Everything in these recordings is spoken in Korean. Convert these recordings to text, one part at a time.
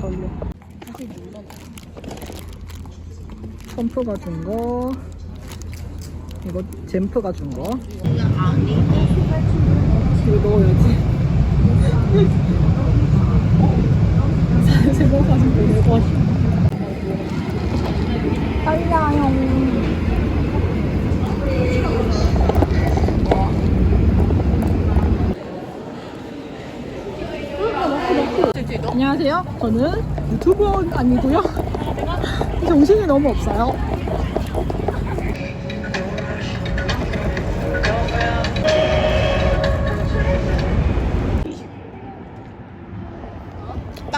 떨려. 펌프가 준 거. 이거 잼프가 준 거. 이거 넣어야지. 세번 사진 보내고 딸야용. 안녕하세요. 저는 유튜버 아니고요. 정신이 너무 없어요.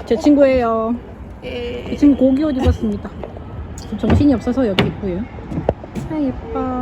제 친구예요. 이 친구 고기 옷 입었습니다. 좀 정신이 없어서 여기 있고요. 아 예뻐.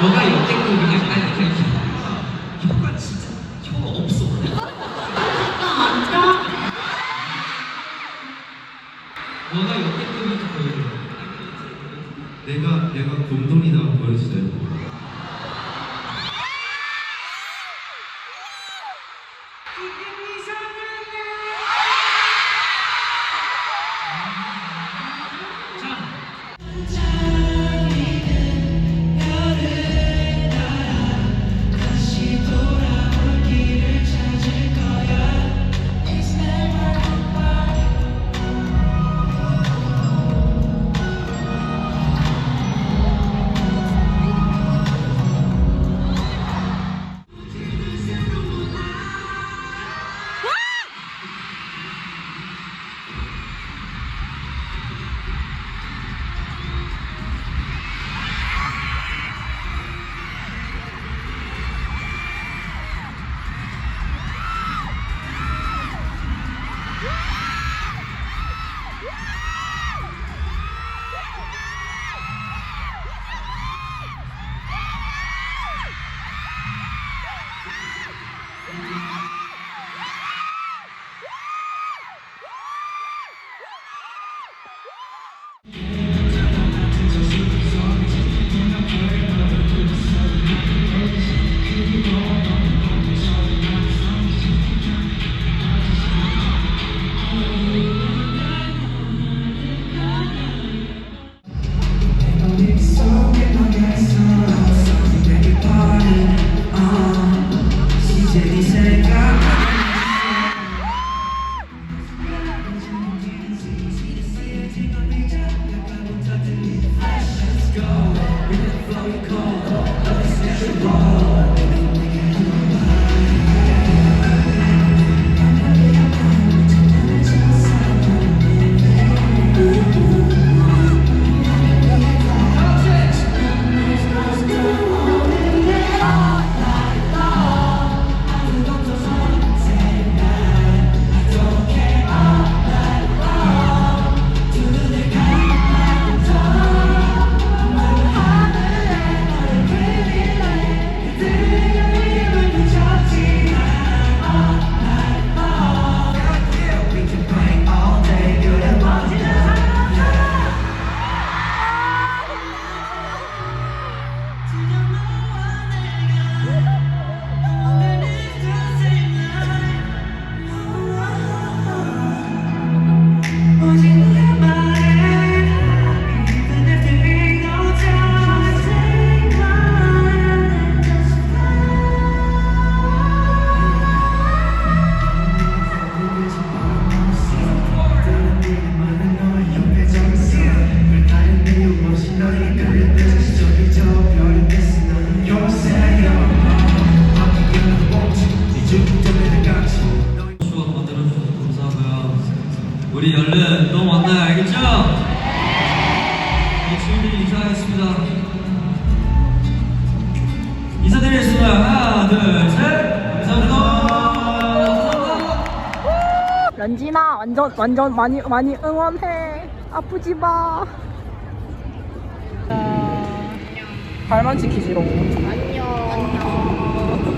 너가 역대급이냐? 완전 많이 많이 응원해. 아프지 마. 발만 지키지롱 안녕.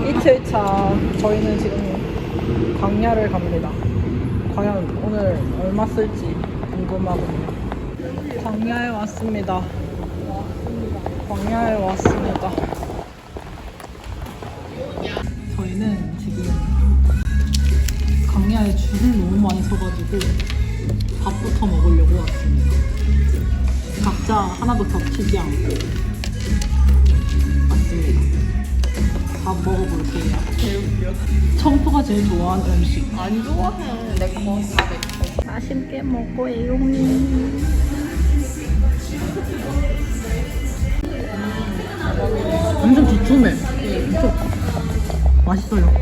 이틀차. 저희는 지금 광야를 갑니다. 과연 오늘 얼마 쓸지 궁금하군요. 광야에 왔습니다. 광야에 왔습니다. 저희는 강야에 줄을 너무 많이 서가지고 밥부터 먹으려고 왔습니다. 각자 하나도 겹치지 않고 왔습니다. 밥 먹어볼게요. 개웃겨. 청포가 제일 좋아하는 음식. 안 좋아해. 내거 다내 거. 맛있게 먹고요. 완전 두툼해. 엄청 맛있어요.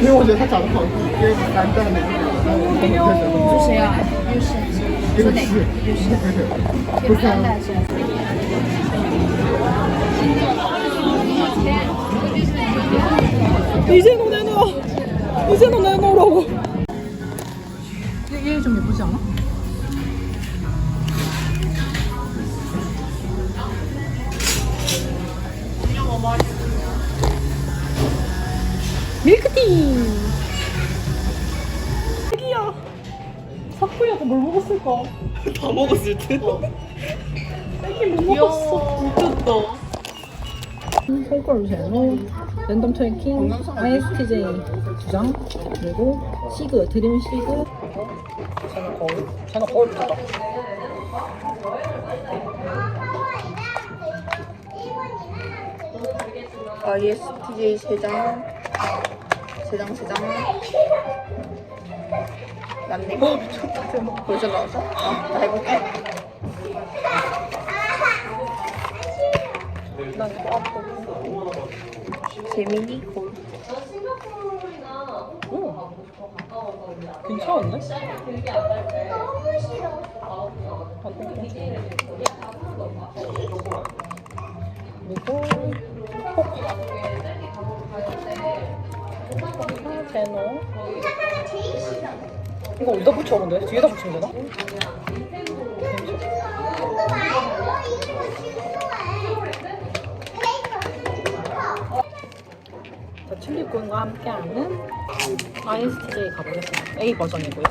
이거 이제 살짝 안 봐. 이게 간단해. 주세요. 이거 지. 그렇게 이제 너 내놓으라고. 얘좀 예쁘지 않아? 밀크티. 애기야. 사쿠야가 뭘 먹었을까? 다 먹었을 듯. 애기 못 먹었어. 웃겼다. 손가락 제로, 랜덤 트래킹, ISTJ 두 장, 그리고 시그, 드림 시그. 쟤는 거울, 쟤는 거울 보다. ISTJ 세 장. 세 장, 세 장. 맞네. 어, 미쳤다. 대박. 벌써 나왔어? 어, 나 해볼게. 난 이거 앞으로. 재민이 골. 오, 괜찮은데? 그리고 포카, 제노. 이거 어디다 붙여 근데? 뒤에다 붙이면 되나? 자, 칠리군과 함께하는 ISTJ 가보겠습니다. A 버전이고요.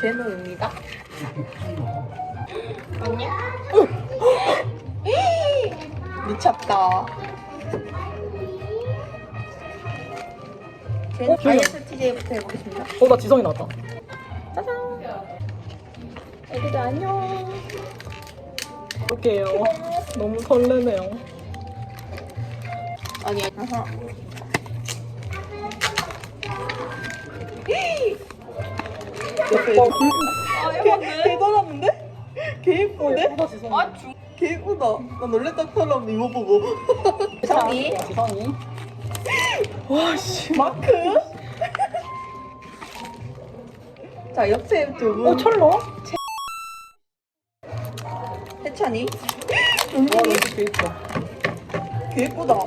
제노입니다. 안녕. 미쳤다. 어, 좋아요. ISTJ부터 해보겠습니다. 어, 나 지성이 나왔다. 짜잔. 애기들 안녕. 볼게요. 너무 설레네요. 아니, 아하. 예뻐. 아, 예쁜데? 대단한데? 개 예쁜데? 예쁘다, 지성이. 아, 주... 개 예쁘다. 나 놀랬다 털럼 이거 보고. 지성이. 자, 지성이. 와, 씨. 마크? 자, 옆에 두 분. 어, 철로? 해찬이. 와. 이거 되게 예뻐. 개 예쁘다.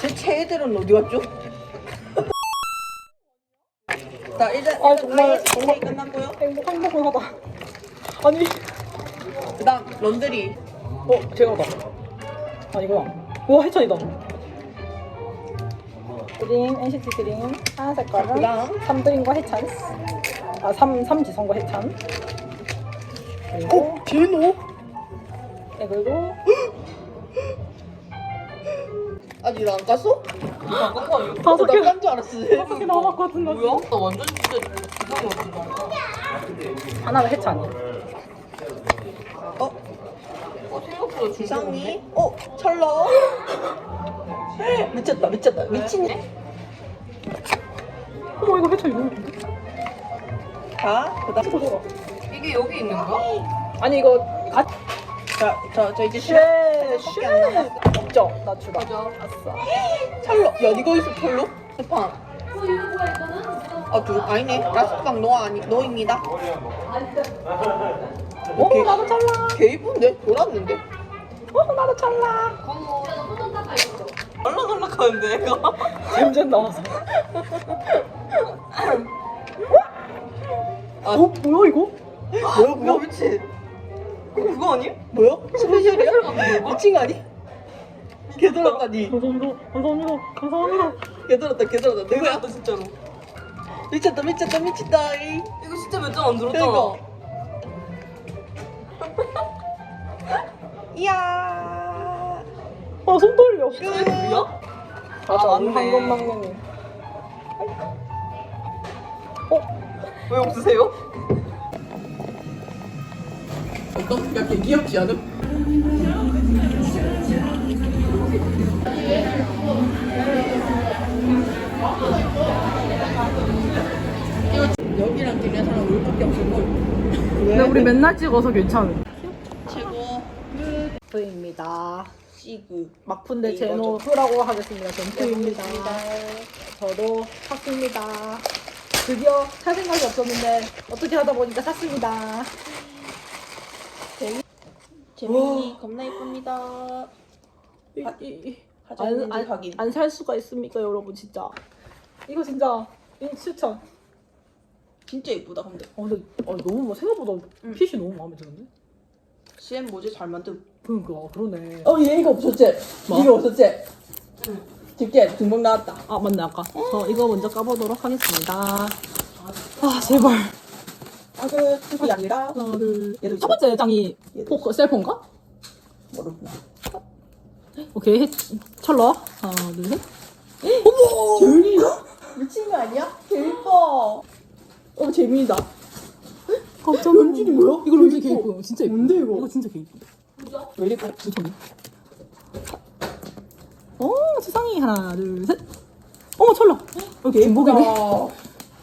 제 최애들은 어디 갔죠? 자, 일단, 아, 일단 정말, 정말. 끝났고요. 행복, 행복하다. 아니, 그 다음, 런드리. 어, 제가다. 아니구나. 와, 해찬이다. 드림, NCT 드림. 하얀 색깔은 그다음. 삼드림과 해찬. 아, 삼, 삼지성과 해찬. 그리고, 어, 제노? 네, 그리고, 아직 안 깠어? 다섯 개, 나 깐 줄 알았어. 다섯 개 남았거든, 나 뭐야? 나 완전 진짜 어떤가? 하나는 해찬이. 어? 어, 지상이? 어, 철러? 미쳤다, 미쳤다. 미친. 어머, 이거 너무 예쁜데? 자, 그 다음. 저거. 이게 여기 있는 거야? 아니, 이거, 아, 자, 저, 저 이제 쉐, 밖에 안 남았어. 없죠? 나 추가. 맞아. 아싸. 철러. 야, 이거 있어, 철러? 대판. 아, 두, 아니네. 라스방 노 아니, 노입니다. 오 나도 잘라. 개 이쁜데? 돌았는데? 오 나도 잘라. 얼락얼락 하는데, 얘가? 잼잼 나와서. 아, 어 뭐야 이거? 뭐야, 뭐야, 미친. 그거 그거 아니? 뭐야? 스페셜이야? 미친 거 아니? 개 돌았다니. 감사합니다. 감사합니다. 감사합니다. 개 돌았다, 개 돌았다. 누구야? 진짜로. 미쳤다, 미쳤다, 미쳤다. 이. 이거 진짜 몇장안 들었잖아. 그니까. 이야. 아 손 떨려. 뭐야? 맞아. 아, 맞네. 황금 막내님. 왜 없으세요? 어떤? 야, 개 귀엽지 않음? 여기랑 길리안 사람 우리밖에 없을 걸? 근데 우리 맨날 찍어서 괜찮은. 최고. 부입니다. 시그. 막푼데 이거죠. 제노 후라고 하겠습니다. 전투입니다. 저도 샀습니다. 드디어 살 생각이 없었는데 어떻게 하다 보니까 샀습니다. 재민이 겁나 이쁩니다. 이- 이- 이- 하자는지 안, 확인. 안, 안살 수가 있습니까, 여러분, 진짜. 이거 진짜, 이 추천. 진짜 이쁘다 근데. 어, 근데 어, 너무 뭐 생각보다 핏이 너무 마음에 드는데? CM 모자 잘 만듦. 그러니까, 그러네. 어, 얘 이거 없었지? 뭐? 이거 없었지? 응. 집게 등록 나왔다. 아, 맞네, 아까. 저 이거 먼저 까보도록 하겠습니다. 아, 제발. 아, 그, 그게 아니라. 하나, 둘. 얘도 첫 번째 장이 포크, 셀폰가? 모르구나. 오케이, 해, 철러. 하나, 둘, 셋. 어머! 재민이야? 미친 거 아니야? 개 이뻐. 어, 재민이다. 깜짝 놀랐 런쥔이 뭐야? 이거 런쥔 개개 이뻐. 진짜 이뻐. 뭔데, 이거? 이거 진짜 개 이뻐. 왜 이렇게 미쳤네. 오, 세상이 하나, 둘, 셋. 어머, 철러. 여기 중복이네.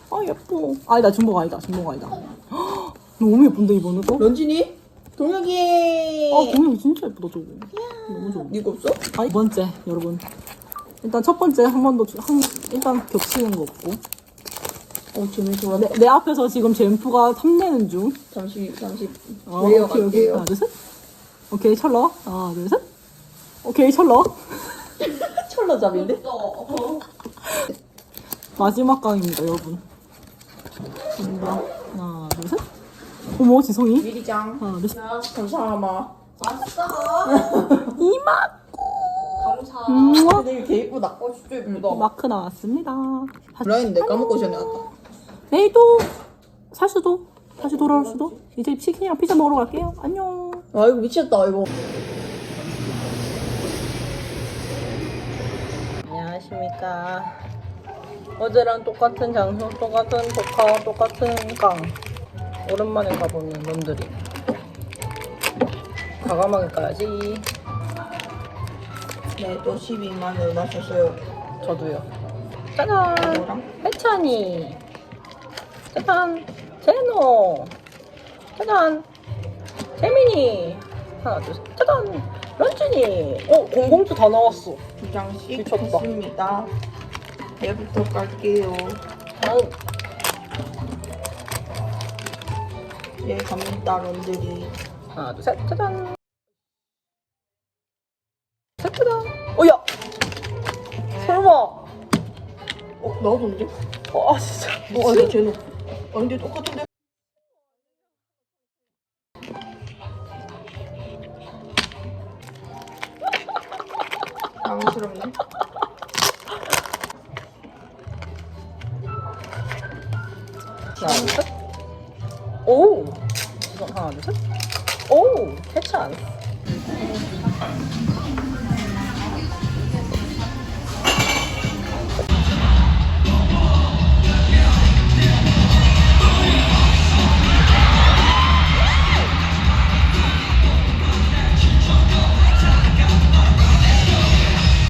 아, 예뻐. 아니다, 중복 아니다, 중복 아니다. 헉, 너무 예쁜데, 이번에 또? 런쥔이? 동혁이! 아, 공룡 진짜 예쁘다, 저거. 너무 좋아. 이거 없어? 아, 두 번째, 여러분. 일단 첫 번째 한 번 더, 주- 한, 일단 겹치는 거 없고. 어, 좋아. 내, 내 앞에서 지금 젠프가 탐내는 중. 잠시, 잠시. 어, 오케이, 오케이. 하나, 둘, 셋. 오케이, 철러. 하나, 둘, 셋. 오케이, 철러. 철러잡인데? 마지막 강입니다, 여러분. 갑니다. 하나, 둘, 셋. 어머, 지성이. 미리장. 하나, 둘, 셋. 감사하마. 이마코. 감사. 음, 개 이쁘다. 어, 진짜 예쁘다. 마크 나왔습니다. 브라인 내 까먹고 전에 왔다. 내일도 살 수도 다시 돌아올 수도 이제 치킨이랑 피자 먹으러 갈게요. 안녕. 아, 이거 미쳤다, 이거. 안녕하십니까. 어제랑 똑같은 장소, 똑같은 독화, 똑같은 강. 오랜만에 가보는 놈들이. 과감하게 가야지. 네, 또 12만 원 마셨어요. 저도요. 짜잔! 해찬이. 짜잔! 제노. 짜잔! 재민이. 하나, 둘, 셋. 짜잔! 런쥔이. 어, 공공주 다 나왔어. 두 장씩 미쳤다. 했습니다. 얘부터 깔게요. 다음. 예, 갑니다, 런들이. 하나, 둘, 셋. 짜잔! 셋, 짜잔! 어, 야! 설마! 어, 나오던데? 어, 아, 진짜. 어, 아니, 쟤는. 아, 근데 똑같은데? 당황스럽네. 셋. 오! 이거 하나, 둘, 셋. 오! 해찬.